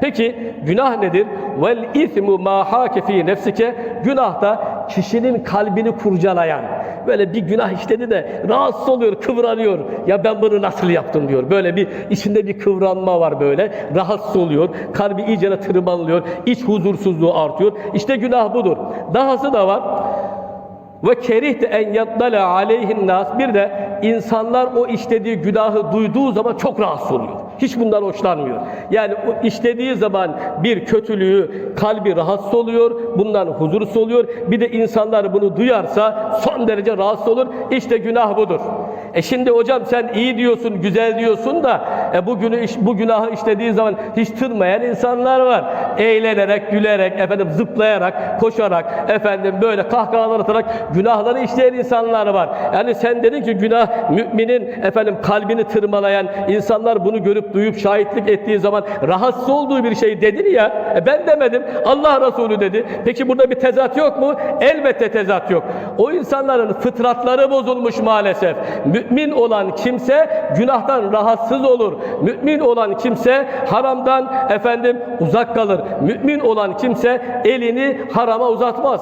Peki günah nedir? Vel ismu ma hake fi nefsike. Günah da kişinin kalbini kurcalayan. Böyle bir günah işledi de rahatsız oluyor, kıvranıyor. Ya ben bunu nasıl yaptım diyor. Böyle bir içinde bir kıvranma var böyle. Rahatsız oluyor. Kalbi iyice tırmanlıyor. iç huzursuzluğu artıyor. İşte günah budur. Dahası da var. Ve kerihte en yattala aleyhin nas. Bir de insanlar o işlediği günahı duyduğu zaman çok rahatsız oluyor. Hiç bundan hoşlanmıyor. Yani o işlediği zaman bir kötülüğü kalbi rahatsız oluyor. Bundan huzursuz oluyor. Bir de insanlar bunu duyarsa son derece rahatsız olur. İşte günah budur. E şimdi hocam sen iyi diyorsun, güzel diyorsun da e bu günü bu günahı işlediği zaman hiç tırmayan insanlar var. Eğlenerek, gülerek, efendim zıplayarak, koşarak, efendim böyle kahkahalar atarak günahları işleyen insanlar var. Yani sen dedin ki günah müminin efendim kalbini tırmalayan insanlar bunu görüp duyup şahitlik ettiği zaman rahatsız olduğu bir şey dedin ya. E ben demedim. Allah Resulü dedi. Peki burada bir tezat yok mu? Elbette tezat yok. O insanların fıtratları bozulmuş maalesef. Mümin olan kimse günahtan rahatsız olur. Mümin olan kimse haramdan efendim uzak kalır. Mümin olan kimse elini harama uzatmaz.